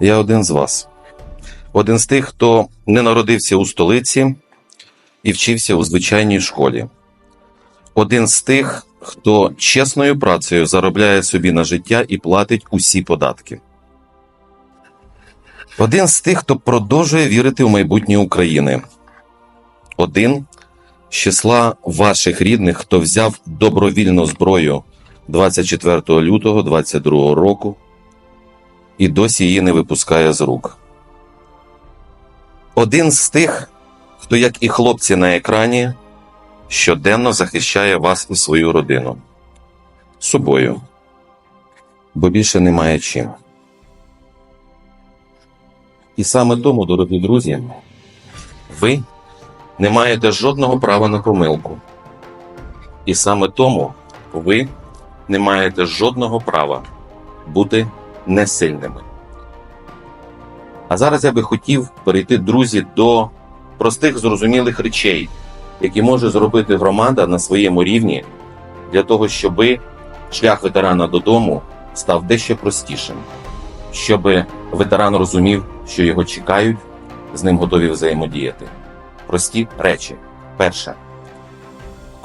Я один з вас. Один з тих, хто не народився у столиці і вчився у звичайній школі. Один з тих, хто чесною працею заробляє собі на життя і платить усі податки. Один з тих, хто продовжує вірити в майбутнє України. Один з числа ваших рідних, хто взяв добровільну зброю 24 лютого 22 року і досі її не випускає з рук. Один з тих, хто, як і хлопці на екрані, щоденно захищає вас і свою родину собою, бо більше немає чим. І саме тому, дорогі друзі, ви не маєте жодного права на помилку. І саме тому ви не маєте жодного права бути несильними. А зараз я би хотів перейти, друзі, до простих зрозумілих речей, які може зробити громада на своєму рівні для того, щоб шлях ветерана додому став дещо простішим, щоб ветеран розумів, що його чекають, з ним готові взаємодіяти. Прості речі. Перше.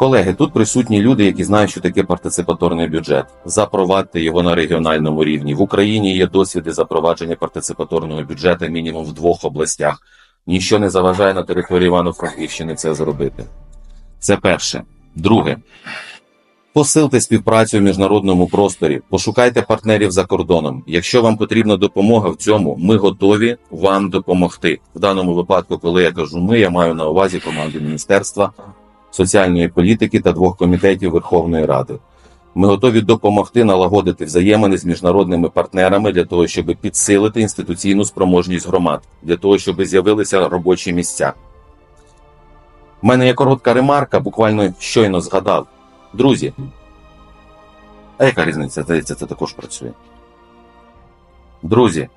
Колеги, тут присутні люди, які знають, що таке партиципаторний бюджет. Запровадьте його на регіональному рівні. В Україні є досвіди запровадження партиципаторного бюджету мінімум в двох областях. Ніщо не заважає на території Івано-Франківщини це зробити. Це перше. Друге. Посилте співпрацю в міжнародному просторі, пошукайте партнерів за кордоном. Якщо вам потрібна допомога в цьому, ми готові вам допомогти. В даному випадку, коли я кажу ми, я маю на увазі команду Міністерства соціальної політики та двох комітетів Верховної Ради. Ми готові допомогти налагодити взаємини з міжнародними партнерами для того, щоб підсилити інституційну спроможність громад, для того, щоб з'явилися робочі місця. У мене є коротка ремарка, буквально щойно згадав. Друзі, а яка різниця? Здається, це також працює. Друзі,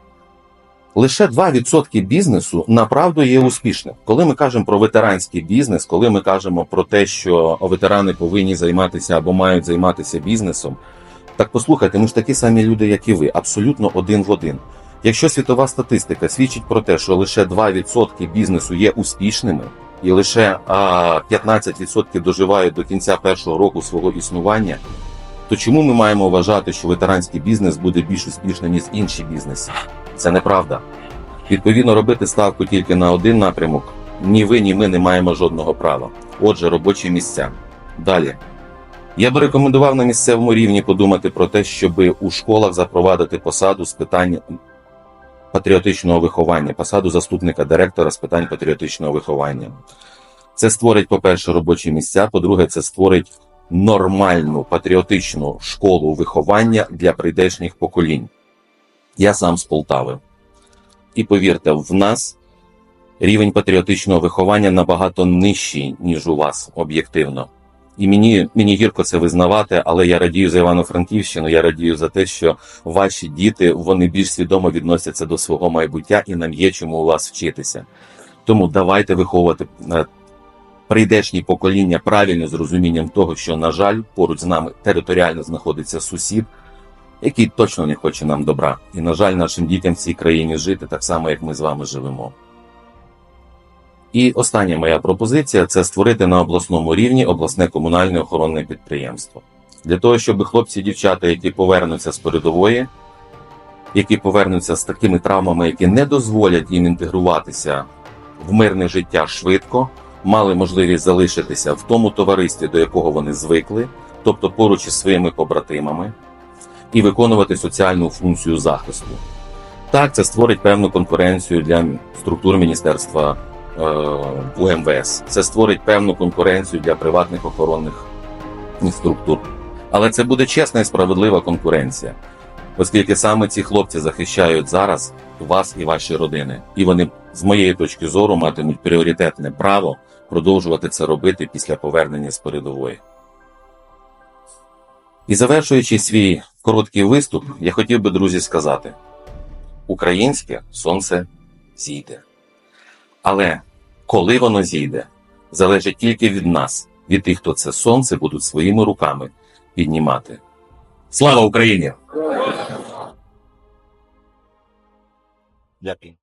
лише 2% бізнесу направду є успішним. Коли ми кажемо про ветеранський бізнес, коли ми кажемо про те, що ветерани повинні займатися або мають займатися бізнесом, так послухайте, ми ж такі самі люди, як і ви, абсолютно один в один. Якщо світова статистика свідчить про те, що лише 2% бізнесу є успішними, і лише а, 15% доживають до кінця першого року свого існування, то чому ми маємо вважати, що ветеранський бізнес буде більш успішним, ніж інші бізнеси? Це неправда. Відповідно, робити ставку тільки на один напрямок ні ви, ні ми не маємо жодного права. Отже, робочі місця. Далі. Я би рекомендував на місцевому рівні подумати про те, щоб у школах запровадити посаду з питань патріотичного виховання, посаду заступника директора з питань патріотичного виховання. Це створить, по-перше, робочі місця. По-друге, це створить нормальну патріотичну школу виховання для прийдешніх поколінь. Я сам з Полтави. І повірте, в нас рівень патріотичного виховання набагато нижчий, ніж у вас, об'єктивно. І мені, мені гірко це визнавати, але я радію за Івано-Франківщину. Я радію за те, що ваші діти вони більш свідомо відносяться до свого майбуття і нам є чому у вас вчитися. Тому давайте виховувати е, прийдешні покоління правильно з розумінням того, що, на жаль, поруч з нами територіально знаходиться сусід, який точно не хоче нам добра. І, на жаль, нашим дітям в цій країні жити так само, як ми з вами живемо. І остання моя пропозиція це створити на обласному рівні обласне комунальне охоронне підприємство. Для того, щоб хлопці і дівчата, які повернуться з передової, які повернуться з такими травмами, які не дозволять їм інтегруватися в мирне життя швидко, мали можливість залишитися в тому товаристві, до якого вони звикли, тобто поруч із своїми побратимами, і виконувати соціальну функцію захисту. Так, це створить певну конкуренцію для структур Міністерства е, УМВС. Це створить певну конкуренцію для приватних охоронних структур. Але це буде чесна і справедлива конкуренція, оскільки саме ці хлопці захищають зараз вас і ваші родини, і вони, з моєї точки зору, матимуть пріоритетне право продовжувати це робити після повернення з передової. І завершуючи свій короткий виступ, я хотів би, друзі, сказати: українське сонце зійде. Але коли воно зійде, залежить тільки від нас, від тих, хто це сонце будуть своїми руками піднімати. Слава Україні! Дякую.